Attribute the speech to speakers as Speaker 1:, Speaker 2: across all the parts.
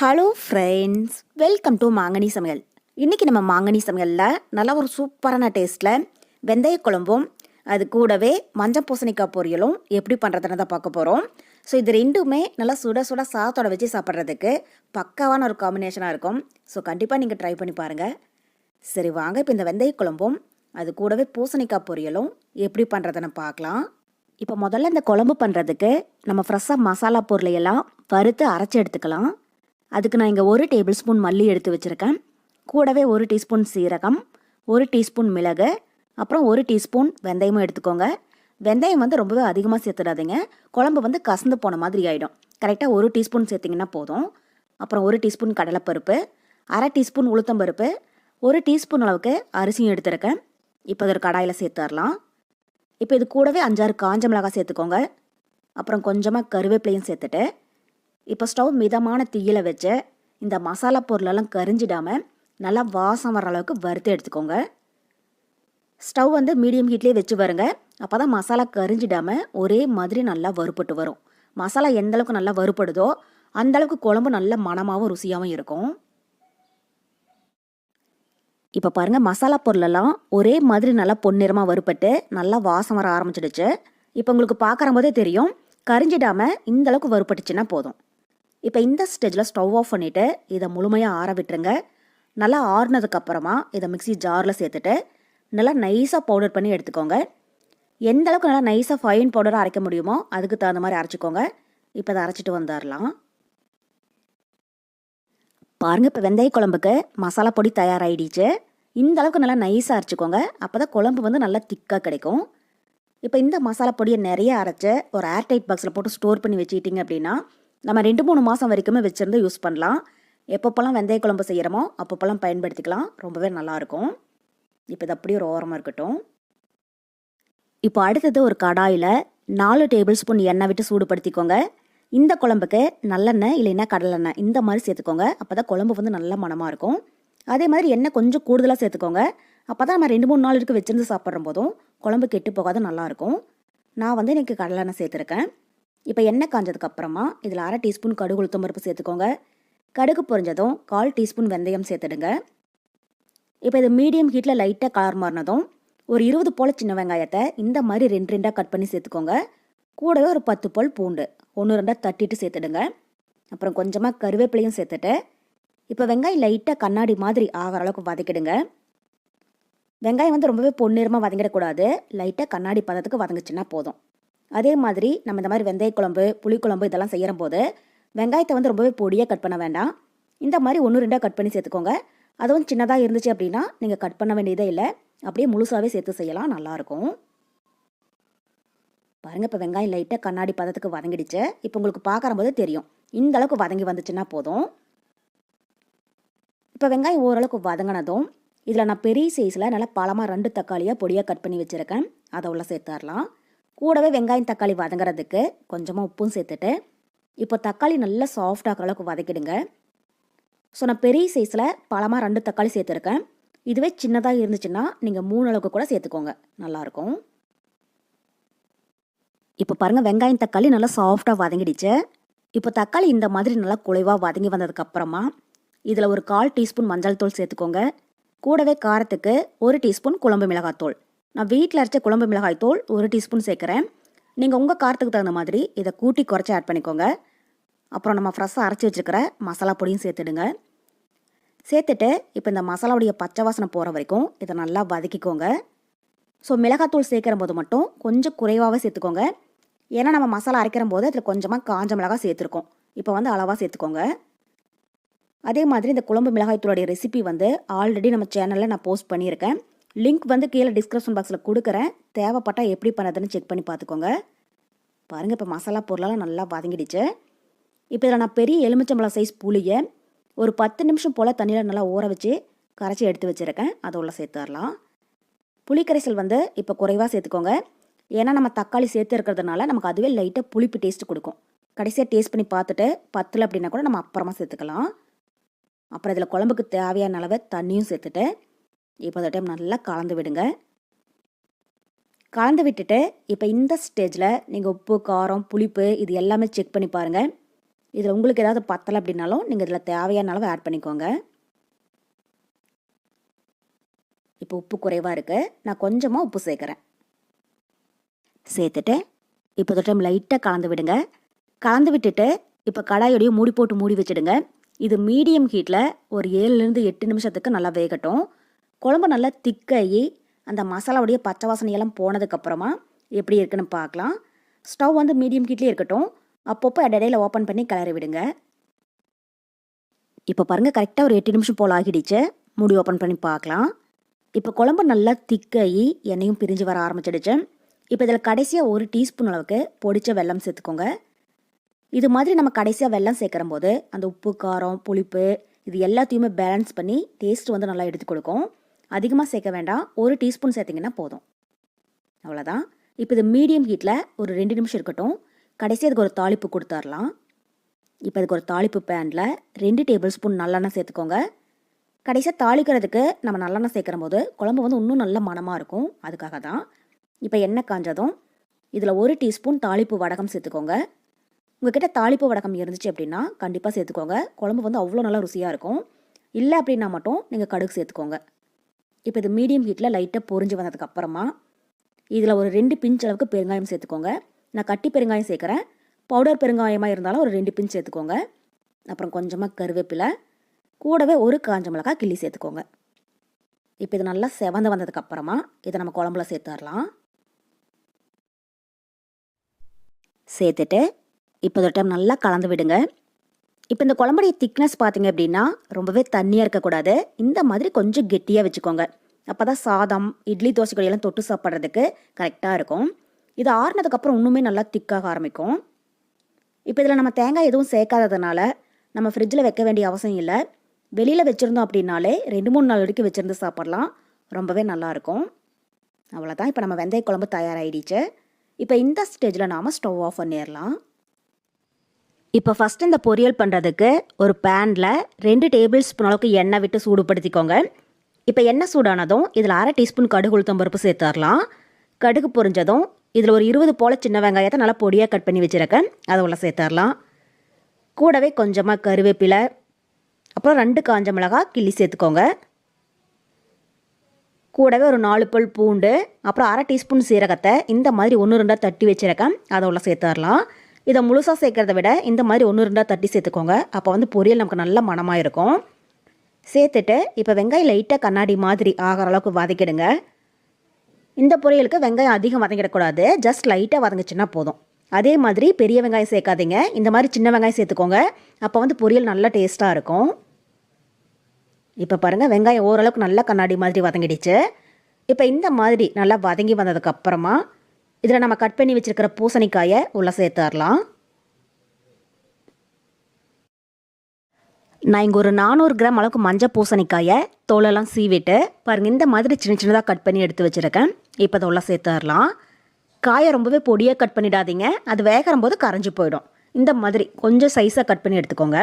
Speaker 1: Hello friends welcome to மாங்கனி சமையல் இன்றைக்கி நம்ம மாங்கனி சமையலில் நல்ல ஒரு சூப்பரான டேஸ்ட்டில் வெந்தய குழம்பும் அது கூடவே மஞ்சள் பூசணிக்காய் பொரியலும் எப்படி பண்ணுறதுன்னு தான் பார்க்க போகிறோம் ஸோ இது ரெண்டுமே நல்லா சுட சுட சாதத்தோட வச்சு சாப்பிட்றதுக்கு பக்காவான ஒரு காம்பினேஷனாக இருக்கும். ஸோ கண்டிப்பாக நீங்கள் ட்ரை பண்ணி பாருங்கள் சரி வாங்க. இப்போ இந்த வெந்தய குழம்பும் அது கூடவே பூசணிக்காய் பொரியலும் எப்படி பண்ணுறதுன்னு பார்க்கலாம். இப்போ முதல்ல இந்த குழம்பு பண்ணுறதுக்கு நம்ம ஃப்ரெஷ்ஷாக மசாலா பொருளையெல்லாம் வறுத்து அரைச்சி எடுத்துக்கலாம். அதுக்கு நான் இங்கே ஒரு டேபிள் ஸ்பூன் மல்லி எடுத்து வச்சுருக்கேன். கூடவே ஒரு டீஸ்பூன் சீரகம் ஒரு டீஸ்பூன் மிளகு அப்புறம் ஒரு டீஸ்பூன் வெந்தயமும் எடுத்துக்கோங்க. வெந்தயம் வந்து ரொம்பவே அதிகமாக சேர்த்துடாதீங்க. குழம்பு வந்து கசந்து போன மாதிரி ஆகிடும் கரெக்டாக ஒரு டீஸ்பூன் சேர்த்திங்கன்னா போதும். அப்புறம் ஒரு டீஸ்பூன் கடலைப்பருப்பு அரை டீஸ்பூன் உளுத்தம்பருப்பு ஒரு டீஸ்பூன் அளவுக்கு அரிசியும் எடுத்துருக்கேன். இப்போ ஒரு கடாயில் சேர்த்துடலாம். இப்போ இது கூடவே அஞ்சாறு காஞ்ச மிளகாய் சேர்த்துக்கோங்க. அப்புறம் கொஞ்சமாக கருவேப்பிலையும் சேர்த்துட்டு இப்போ ஸ்டவ் மிதமான தீயில வச்சு இந்த மசாலா பொருளெல்லாம் கரிஞ்சிடாமல் நல்லா வாசம் வர அளவுக்கு வறுத்து எடுத்துக்கோங்க. ஸ்டவ் வந்து மீடியம் ஹீட்லேயே வச்சு வருங்க அப்போ தான் மசாலா கரிஞ்சிடாமல் ஒரே மாதிரி நல்லா வறுப்பட்டு வரும். மசாலா எந்த அளவுக்கு நல்லா வறுப்படுதோ அந்த அளவுக்கு குழம்பு நல்ல மணமாகவும் ருசியாகவும் இருக்கும். இப்போ பாருங்கள் மசாலா பொருளெல்லாம் ஒரே மாதிரி நல்லா பொன்னிறமாக வறுப்பட்டு நல்லா வாசம் வர ஆரம்பிச்சிடுச்சு. இப்போ உங்களுக்கு பார்க்குற போதே தெரியும் கரிஞ்சிடாமல் இந்த அளவுக்கு வறுப்பட்டுச்சுன்னா போதும். இப்போ இந்த ஸ்டேஜில் ஸ்டவ் ஆஃப் பண்ணிவிட்டு இதை முழுமையாக ஆற விட்டுருங்க. நல்லா ஆறுனதுக்கப்புறமா இதை மிக்ஸி ஜாரில் சேர்த்துட்டு நல்லா நைஸாக பவுடர் பண்ணி எடுத்துக்கோங்க. எந்த அளவுக்கு நல்லா நைஸாக ஃபைன் பவுடராக அரைக்க முடியுமோ அதுக்கு தகுந்த மாதிரி அரைச்சிக்கோங்க. இப்போ அதை அரைச்சிட்டு வந்துடலாம். பாருங்கள் இப்போ வெந்தய குழம்புக்கு மசாலா பொடி தயாராகிடுச்சு இந்த அளவுக்கு நல்லா நைஸாக அரைச்சிக்கோங்க. அப்போ தான் குழம்பு வந்து நல்லா திக்காக கிடைக்கும். இப்போ இந்த மசாலா பொடியை நிறைய அரைச்சி ஒரு ஏர்டைட் பாக்ஸில் போட்டு ஸ்டோர் பண்ணி வச்சுக்கிட்டிங்க அப்படின்னா நம்ம ரெண்டு மூணு மாதம் வரைக்குமே வச்சுருந்து யூஸ் பண்ணலாம். எப்பப்போல்லாம் வெந்தய குழம்பு செய்கிறோமோ அப்பப்போல்லாம் பயன்படுத்திக்கலாம். ரொம்பவே நல்லாயிருக்கும். இப்போ இது அப்படியே ஒரு ஓரமாக இருக்கட்டும். இப்போ அடுத்தது ஒரு கடாயில் நாலு டேபிள் ஸ்பூன் எண்ணெய் விட்டு சூடுபடுத்திக்கோங்க. இந்த குழம்புக்கு நல்லெண்ணெய் இல்லைன்னா கடலெண்ணெய் இந்த மாதிரி சேர்த்துக்கோங்க. அப்போ தான் குழம்பு வந்து நல்ல மணமாக இருக்கும். அதே மாதிரி எண்ணெய் கொஞ்சம் கூடுதலாக சேர்த்துக்கோங்க. அப்போ தான் நம்ம ரெண்டு மூணு நாள் இருக்கு வச்சிருந்து சாப்பிட்ற போதும் குழம்பு கெட்டு போகாத நல்லாயிருக்கும் நான் வந்து எனக்கு கடலெண்ணெய் சேர்த்துருக்கேன். இப்போ எண்ணெய் காஞ்சதுக்கு அப்புறமா இதில் அரை டீஸ்பூன் கடுகு உளுத்தம் பருப்பு சேர்த்துக்கோங்க. கடுகு பொரிஞ்சதும் கால் டீஸ்பூன் வெந்தயம் சேர்த்துடுங்க. இப்போ இது மீடியம் ஹீட்டில் லைட்டாக கலர் மாறினதும் ஒரு இருபது போல் சின்ன வெங்காயத்தை இந்த மாதிரி ரெண்டு ரெண்டாக கட் பண்ணி சேர்த்துக்கோங்க. கூடவே ஒரு பத்து போல் பூண்டு ஒன்று ரெண்டாக தட்டிட்டு சேர்த்துடுங்க. அப்புறம் கொஞ்சமாக கருவேப்பிலையும் சேர்த்துட்டு இப்போ வெங்காயம் லைட்டாக கண்ணாடி மாதிரி ஆகிற அளவுக்கு வதக்கிடுங்க. வெங்காயம் வந்து ரொம்பவே பொன்னிறமாக வதங்கிடக்கூடாது. லைட்டாக கண்ணாடி பதத்துக்கு வதங்குச்சுன்னா போதும். அதே மாதிரி நம்ம இந்த மாதிரி வெந்தய குழம்பு புளிக்குழம்பு இதெல்லாம் செய்கிற போது வெங்காயத்தை வந்து ரொம்பவே பொடியாக கட் பண்ண வேண்டாம். இந்த மாதிரி ஒன்று ரெண்டாக கட் பண்ணி சேர்த்துக்கோங்க. அதுவும் சின்னதாக இருந்துச்சு அப்படின்னா நீங்கள் கட் பண்ண வேண்டியதே இல்லை. அப்படியே முழுசாகவே சேர்த்து செய்யலாம் நல்லாயிருக்கும் பாருங்கள் இப்போ வெங்காயம் லைட்டாக கண்ணாடி பதத்துக்கு வதங்கிடுச்சு. இப்போ உங்களுக்கு பார்க்குற தெரியும். இந்த அளவுக்கு வதங்கி வந்துச்சுன்னா போதும். இப்போ வெங்காயம் ஓரளவுக்கு வதங்கினதும் இதில் நான் பெரிய சைஸில் நல்லா பழமாக ரெண்டு தக்காளியாக பொடியாக கட் பண்ணி வச்சுருக்கேன். அதை உள்ள சேர்த்துடலாம். கூடவே வெங்காயம் தக்காளி வதங்குறதுக்கு கொஞ்சமாக உப்பும் சேர்த்துட்டு இப்போ தக்காளி நல்லா சாஃப்ட் ஆகிற அளவுக்கு வதக்கிடுங்க. ஸோ நான் பெரிய சைஸில் பழமாக ரெண்டு தக்காளி சேர்த்துருக்கேன். இதுவே சின்னதாக இருந்துச்சுன்னா நீங்கள் மூணு அளவுக்கு கூட சேர்த்துக்கோங்க. நல்லாயிருக்கும். இப்போ பாருங்கள் வெங்காயம் தக்காளி நல்லா சாஃப்டாக வதங்கிடுச்சு. இப்போ தக்காளி இந்த மாதிரி நல்லா குலைவாக வதங்கி வந்ததுக்கப்புறமா இதில் ஒரு கால் டீஸ்பூன் மஞ்சள் தூள் சேர்த்துக்கோங்க. கூடவே காரத்துக்கு ஒரு டீஸ்பூன் குழம்பு மிளகாத்தூள். நான் வீட்டில் அரைச்ச குழம்பு மிளகாய் தூள் ஒரு டீஸ்பூன் சேர்க்குறேன். நீங்கள் உங்கள் காரத்துக்கு தகுந்த மாதிரி இதை கூட்டி குறைச்சி ஆட் பண்ணிக்கோங்க. அப்புறம் நம்ம ஃப்ரெஷ்ஷாக அரைச்சி வச்சுருக்கிற மசாலா பொடியும் சேர்த்துடுங்க. சேர்த்துட்டு இப்போ இந்த மசாலாவுடைய பச்சை வாசனை போகிற வரைக்கும் இதை நல்லா வதக்கிக்கோங்க. ஸோ மிளகாத்தூள் சேர்க்குற போது மட்டும் கொஞ்சம் குறைவாகவே சேர்த்துக்கோங்க. ஏன்னா நம்ம மசாலா அரைக்கிற போது அதில் கொஞ்சமாக காஞ்ச மிளகாய் சேர்த்துருக்கோம். இப்போ வந்து அளவாக சேர்த்துக்கோங்க. அதே மாதிரி இந்த குழம்பு மிளகாய்த்தூளுடைய ரெசிபி வந்து ஆல்ரெடி நம்ம சேனலில் நான் போஸ்ட் பண்ணியிருக்கேன். லிங்க் வந்து கீழே டிஸ்கிரிப்ஷன் பாக்ஸில் கொடுக்குறேன். தேவைப்பட்டால் எப்படி பண்ணதுன்னு செக் பண்ணி பார்த்துக்கோங்க. பாருங்கள் இப்போ மசாலா பொருளெல்லாம் நல்லா வதங்கிடுச்சு. இப்போ இதில் நான் பெரிய எலுமிச்சம்பழம் சைஸ் புளியை ஒரு பத்து நிமிஷம் போல் தண்ணியில் நல்லா ஊற வச்சு கரைச்சி எடுத்து வச்சுருக்கேன். அதை உள்ள சேர்த்துடலாம் புளிக்கரைசல் வந்து இப்போ குறைவாக சேர்த்துக்கோங்க. ஏன்னா நம்ம தக்காளி சேர்த்து இருக்கிறதுனால நமக்கு அதுவே லைட்டாக புளிப்பு டேஸ்ட் கொடுக்கும். கடைசியாக டேஸ்ட் பண்ணி பார்த்துட்டு பத்தில் அப்படின்னா கூட நம்ம அப்புறமா சேர்த்துக்கலாம். அப்புறம் இதில் குழம்புக்கு தேவையான அளவு தண்ணியும் சேர்த்துட்டு இப்போ அந்த டைம் நல்லா கலந்து விடுங்க. கலந்து விட்டுட்டு இப்போ இந்த ஸ்டேஜில் நீங்கள் உப்பு காரம் புளிப்பு இது எல்லாமே செக் பண்ணி பாருங்கள் இதில் உங்களுக்கு ஏதாவது பத்தலை அப்படின்னாலும் நீங்கள் இதில் தேவையான அளவு ஆட் பண்ணிக்கோங்க. இப்போ உப்பு குறைவாக இருக்குது நான் கொஞ்சமாக உப்பு சேர்க்குறேன். சேர்த்துட்டு இப்போ தொட்டம் டைம் லைட்டாக கலந்து விடுங்க. கலந்து விட்டுட்டு இப்போ கடாயோடையும் மூடி போட்டு மூடி வச்சிடுங்க. இது மீடியம் ஹீட்டில் ஒரு ஏழுலேருந்து எட்டு நிமிஷத்துக்கு நல்லா வேகட்டும். குழம்பு நல்லா திக்காகி அந்த மசாலாவுடைய பச்சை வாசனையெல்லாம் போனதுக்கப்புறமா எப்படி இருக்குன்னு பார்க்கலாம். ஸ்டவ் வந்து மீடியம் ஹீட்லேயே இருக்கட்டும். அப்பப்போ இடையில ஓப்பன் பண்ணி கிளறி விடுங்க. இப்போ பாருங்கள் கரெக்டாக ஒரு எட்டு நிமிஷம் போல் ஆகிடுச்சு. மூடி ஓப்பன் பண்ணி பார்க்கலாம். இப்போ குழம்பு நல்லா திக்காகி எண்ணெயும் பிரிஞ்சு வர ஆரம்பிச்சிடுச்சு. இப்போ இதில் கடைசியாக ஒரு டீஸ்பூன் அளவுக்கு பொடிச்ச வெல்லம் சேர்த்துக்கோங்க. இது மாதிரி நம்ம கடைசியாக வெல்லம் சேர்க்குற போது அந்த உப்பு காரம் புளிப்பு இது எல்லாத்தையுமே பேலன்ஸ் பண்ணி டேஸ்ட் வந்து நல்லா எடுத்து கொடுக்கும். அதிகமாக சேர்க்க வேண்டாம். ஒரு டீஸ்பூன் சேர்த்திங்கன்னா போதும். அவ்வளோதான் இப்போ இது மீடியம் ஹீட்டில் ஒரு ரெண்டு நிமிஷம் இருக்கட்டும். கடைசி அதுக்கு ஒரு தாளிப்பு கொடுத்துர்லாம் இப்போ அதுக்கு ஒரு தாளிப்பு பேனில் ரெண்டு டேபிள் ஸ்பூன் நல்லெண்ணெய் சேர்த்துக்கோங்க. கடைசியாக தாளிக்கிறதுக்கு நம்ம நல்லெண்ணெய் சேர்க்குற போது குழம்பு வந்து இன்னும் நல்ல மணமாக இருக்கும். அதுக்காக தான் இப்போ எண்ணெய் காஞ்சதும் இதில் ஒரு டீஸ்பூன் தாளிப்பு வடகம் சேர்த்துக்கோங்க. உங்ககிட்ட தாளிப்பு வடகம் இருந்துச்சு அப்படின்னா கண்டிப்பாக சேர்த்துக்கோங்க. குழம்பு வந்து அவ்வளோ நல்லா ருசியாக இருக்கும். இல்லை அப்படின்னா மட்டும் நீங்கள் கடுகு சேர்த்துக்கோங்க. இப்போ இது மீடியம் ஹீட்டில் லைட்டாக பொறிஞ்சு வந்ததுக்கு அப்புறமா இதில் ஒரு ரெண்டு பிஞ்ச் அளவுக்கு பெருங்காயம் சேர்த்துக்கோங்க. நான் கட்டி பெருங்காயம் சேர்க்குறேன். பவுடர் பெருங்காயமாக இருந்தாலும் ஒரு ரெண்டு பிஞ்ச் சேர்த்துக்கோங்க. அப்புறம் கொஞ்சமாக கருவேப்பிலை. கூடவே ஒரு காஞ்ச மிளகாய் கிள்ளி சேர்த்துக்கோங்க. இப்போ இது நல்லா செவந்து வந்ததுக்கு அப்புறமா இதை நம்ம குழம்புல சேர்த்துடலாம். சேர்த்துட்டு இப்போ ஒரு டைம் நல்லா கலந்து விடுங்க. இப்போ இந்த குழம்புடைய திக்னஸ் பார்த்தீங்க அப்படின்னா ரொம்பவே தண்ணியாக இருக்கக்கூடாது. இந்த மாதிரி கொஞ்சம் கெட்டியாக வச்சுக்கோங்க. அப்போ தான் சாதம் இட்லி தோசை கொடியெல்லாம் தொட்டு சாப்பிட்றதுக்கு கரெக்டாக இருக்கும். இது ஆறுனதுக்கப்புறம் இன்னுமே நல்லா திக்காக ஆரம்பிக்கும். இப்போ இதில் நம்ம தேங்காய் எதுவும் சேர்க்காததுனால நம்ம ஃப்ரிட்ஜில் வைக்க வேண்டிய அவசியம் இல்லை. வெளியில் வச்சுருந்தோம் அப்படின்னாலே ரெண்டு மூணு நாள் வரைக்கும் வச்சுருந்து சாப்பிட்லாம். ரொம்பவே நல்லாயிருக்கும் அவ்வளோதான் இப்போ நம்ம வெந்தய குழம்பு தயாராகிடுச்சு இப்போ இந்த ஸ்டேஜில் நாம் ஸ்டவ் ஆஃப் பண்ணிடலாம். இப்போ ஃபஸ்ட் இந்த பொரியல் பண்ணுறதுக்கு ஒரு பேனில் ரெண்டு டேபிள் ஸ்பூன் அளவுக்கு எண்ணெய் விட்டு சூடுபடுத்திக்கோங்க. இப்போ எண்ணெய் சூடானதும் இதில் அரை டீஸ்பூன் கடுகு உளுத்தம் பருப்பு சேர்த்துடலாம். கடுகு பொரிஞ்சதும் இதில் ஒரு இருபது போல் சின்ன வெங்காயத்தை நல்லா பொடியாக கட் பண்ணி வச்சுருக்கேன். அதை உள்ள சேர்த்துடலாம். கூடவே கொஞ்சமாக கருவேப்பிலை அப்புறம் ரெண்டு காஞ்ச மிளகாய் கிள்ளி சேர்த்துக்கோங்க. கூடவே ஒரு நாலு பல் பூண்டு அப்புறம் அரை டீஸ்பூன் சீரகத்தை இந்த மாதிரி ஒன்று ரெண்டாக தட்டி வச்சுருக்கேன். அதை உள்ள சேர்த்துடலாம். இதை முழுசாக சேர்க்கறத விட இந்த மாதிரி ஒன்று ரெண்டாக தட்டி சேர்த்துக்கோங்க. அப்போ வந்து பொரியல் நமக்கு நல்ல மணமாக இருக்கும். சேர்த்துட்டு இப்போ வெங்காயம் லைட்டாக கண்ணாடி மாதிரி ஆகிற அளவுக்கு வதக்கிடுங்க. இந்த பொரியலுக்கு வெங்காயம் அதிகம் வதங்கிடக்கூடாது. ஜஸ்ட் லைட்டாக வதங்கிச்சுன்னா போதும். அதே மாதிரி பெரிய வெங்காயம் சேர்க்காதீங்க. இந்த மாதிரி சின்ன வெங்காயம் சேர்த்துக்கோங்க. அப்போ வந்து பொரியல் நல்லா டேஸ்ட்டாக இருக்கும். இப்போ பாருங்கள் வெங்காயம் ஓரளவுக்கு நல்லா கண்ணாடி மாதிரி வதங்கிடுச்சு. இப்போ இந்த மாதிரி நல்லா வதங்கி வந்ததுக்கப்புறமா இதில் நம்ம கட் பண்ணி வச்சுருக்கிற பூசணிக்காயை உள்ளே சேர்த்துடலாம். நான் இங்கே ஒரு நானூறு கிராம் அளவுக்கு மஞ்சள் பூசணிக்காயை தோலெல்லாம் சீவிட்டு பாருங்கள் இந்த மாதிரி சின்ன சின்னதாக கட் பண்ணி எடுத்து வச்சுருக்கேன். இப்போ அதை உள்ள சேர்த்துடலாம். காயை ரொம்பவே பொடியாக கட் பண்ணிடாதீங்க. அது வேகிற போது கரைஞ்சி போயிடும். இந்த மாதிரி கொஞ்சம் சைஸாக கட் பண்ணி எடுத்துக்கோங்க.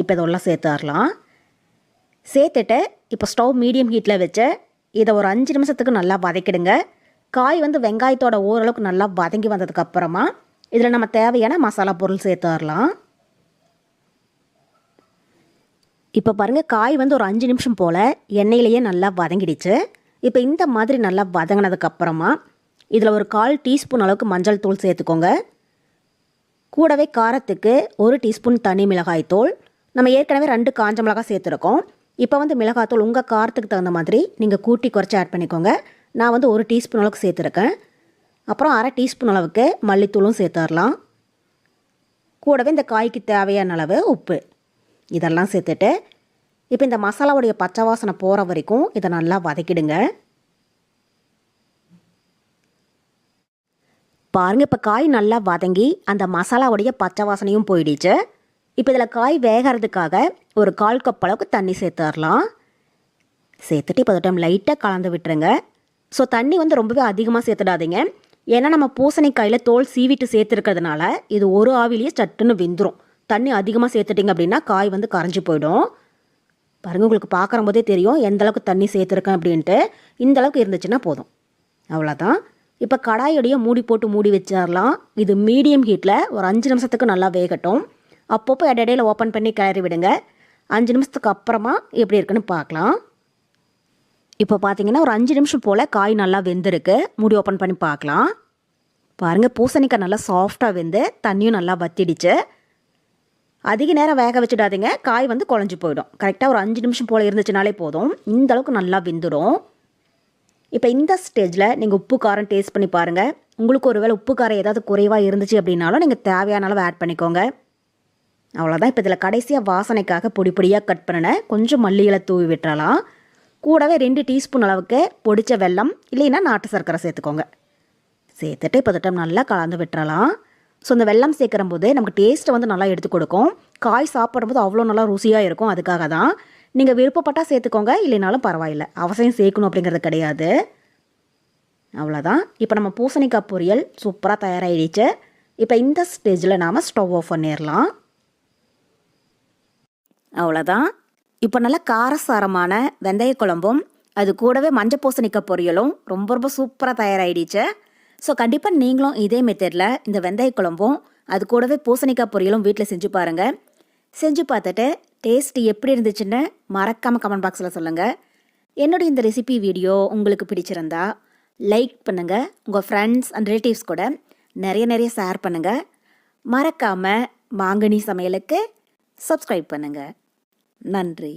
Speaker 1: இப்போ இதை உள்ள சேர்த்துடலாம். சேர்த்துட்டு இப்போ ஸ்டவ் மீடியம் ஹீட்டில் வச்சு இதை ஒரு அஞ்சு நிமிஷத்துக்கு நல்லா வதக்கிடுங்க. காய் வந்து வெங்காயத்தோட ஓரளவுக்கு நல்லா வதங்கி வந்ததுக்கப்புறமா இதில் நம்ம தேவையான மசாலா பொருள் சேர்த்து வரலாம். இப்போ பாருங்கள் காய் வந்து ஒரு அஞ்சு நிமிஷம் போல் எண்ணெயிலேயே நல்லா வதங்கிடுச்சு. இப்போ இந்த மாதிரி நல்லா வதங்கினதுக்கப்புறமா இதில் ஒரு கால் டீஸ்பூன் அளவுக்கு மஞ்சள் தூள் சேர்த்துக்கோங்க. கூடவே காரத்துக்கு ஒரு டீஸ்பூன் தனி மிளகாய் தூள். நம்ம ஏற்கனவே ரெண்டு காஞ்ச மிளகாய் சேர்த்துருக்கோம். இப்போ வந்து மிளகாத்தூள் உங்கள் காரத்துக்கு தகுந்த மாதிரி நீங்கள் கூட்டி குறைச்சி ஆட் பண்ணிக்கோங்க. நான் வந்து ஒரு டீஸ்பூன் அளவுக்கு சேர்த்துருக்கேன். அப்புறம் அரை டீஸ்பூன் அளவுக்கு மல்லித்தூளும் சேர்த்துடலாம் கூடவே இந்த காய்க்கு தேவையான அளவு உப்பு. இதெல்லாம் சேர்த்துட்டு இப்போ இந்த மசாலாவுடைய பச்சை வாசனை போகிற வரைக்கும் இதை நல்லா வதக்கிடுங்க. பாருங்கள் இப்போ காய் நல்லா வதங்கி அந்த மசாலாவுடைய பச்சை வாசனையும் போயிடுச்சு. இப்போ இதில் காய் வேகிறதுக்காக ஒரு கால் கப் அளவுக்கு தண்ணி சேர்த்துடலாம் சேர்த்துட்டு இப்போ டைம் லைட்டாக கலந்து விட்டுருங்க. ஸோ தண்ணி வந்து ரொம்பவே அதிகமாக சேர்த்துடாதீங்க. ஏன்னா நம்ம பூசணிக்காயில் தோல் சீவிட்டு சேர்த்துருக்கிறதுனால இது ஒரு ஆவிலேயே சட்டுன்னு வெந்துடும் தண்ணி அதிகமாக சேர்த்துட்டிங்க அப்படின்னா காய் வந்து கரைஞ்சி போயிடும். பாருங்கள் உங்களுக்கு பார்க்குற போதே தெரியும் எந்த அளவுக்கு தண்ணி சேர்த்துருக்கேன் அப்படின்ட்டு. இந்த அளவுக்கு இருந்துச்சுன்னா போதும். அவ்வளோதான் இப்போ கடாயோடைய மூடி போட்டு மூடி வச்சிடலாம். இது மீடியம் ஹீட்டில் ஒரு அஞ்சு நிமிஷத்துக்கு நல்லா வேகட்டும். அப்பப்போ இடையில ஓப்பன் பண்ணி கிளறி விடுங்க. அஞ்சு நிமிஷத்துக்கு அப்புறமா எப்படி இருக்குன்னு பார்க்கலாம். இப்போ பார்த்தீங்கன்னா ஒரு அஞ்சு நிமிஷம் போல் காய் நல்லா வெந்திருக்கு. மூடி ஓப்பன் பண்ணி பார்க்கலாம். பாருங்கள் பூசணிக்காய் நல்லா சாஃப்டாக வெந்து தண்ணியும் நல்லா வத்திடுச்சு. அதிக நேரம் வேக வச்சுடாதீங்க. காய் வந்து குழஞ்சி போயிடும். கரெக்டாக ஒரு அஞ்சு நிமிஷம் போல் இருந்துச்சுனாலே போதும். இந்த அளவுக்கு நல்லா வெந்துடும். இப்போ இந்த ஸ்டேஜில் நீங்கள் உப்பு காரம் டேஸ்ட் பண்ணி பாருங்கள் உங்களுக்கு ஒருவேளை உப்பு காரம் ஏதாவது குறைவாக இருந்துச்சு அப்படின்னாலும் நீங்கள் தேவையான அளவு ஆட் பண்ணிக்கோங்க. அவ்வளோதான் இப்போ இதில் கடைசியாக வாசனைக்காக பொடி பொடியாக கட் பண்ணினேன் கொஞ்சம் மல்லிகளை தூவி விட்டுறலாம். கூடவே ரெண்டு டீஸ்பூன் அளவுக்கு பொடித்த வெல்லம் இல்லைன்னா நாட்டு சர்க்கரை சேர்த்துக்கோங்க. சேர்த்துட்டு இப்போ திட்டம் நல்லா கலந்து விட்டுறலாம். ஸோ இந்த வெல்லம் சேர்க்குற போது நமக்கு டேஸ்ட்டை வந்து நல்லா எடுத்து கொடுக்கும். காய் சாப்பிடும்போது அவ்வளோ நல்லா ருசியாக இருக்கும் அதுக்காக தான். நீங்கள் விருப்பப்பட்டால் சேர்த்துக்கோங்க இல்லைனாலும் பரவாயில்ல. அவசியம் சேர்க்கணும் அப்படிங்கிறது கிடையாது. அவ்வளோதான் இப்போ நம்ம பூசணிக்காய் பொரியல் சூப்பராக தயாராகிடுச்சு இப்போ இந்த ஸ்டேஜில் நாம் ஸ்டவ் ஆஃப் பண்ணிடலாம். அவ்வளோதான் இப்போ நல்லா காரசாரமான வெந்தய குழம்பும் அது கூடவே மஞ்சள் பூசணிக்காய் பொரியலும் ரொம்ப ரொம்ப சூப்பராக தயாராகிடுச்சு ஸோ கண்டிப்பாக நீங்களும் இதே மெத்தடில் இந்த வெந்தய குழம்பும் அது கூடவே பூசணிக்காய் பொரியலும் வீட்டில் செஞ்சு பாருங்கள் செஞ்சு பார்த்துட்டு டேஸ்ட் எப்படி இருந்துச்சுன்னு மறக்காமல் கமெண்ட் பாக்ஸில் சொல்லுங்கள் என்னுடைய இந்த ரெசிபி வீடியோ உங்களுக்கு பிடிச்சிருந்தா லைக் பண்ணுங்கள் உங்கள் ஃப்ரெண்ட்ஸ் அண்ட் ரிலேட்டிவ்ஸ் கூட நிறைய நிறைய ஷேர் பண்ணுங்கள் மறக்காமல் மாங்கனி சமையலுக்கு சப்ஸ்கிரைப் பண்ணுங்கள் நன்றி.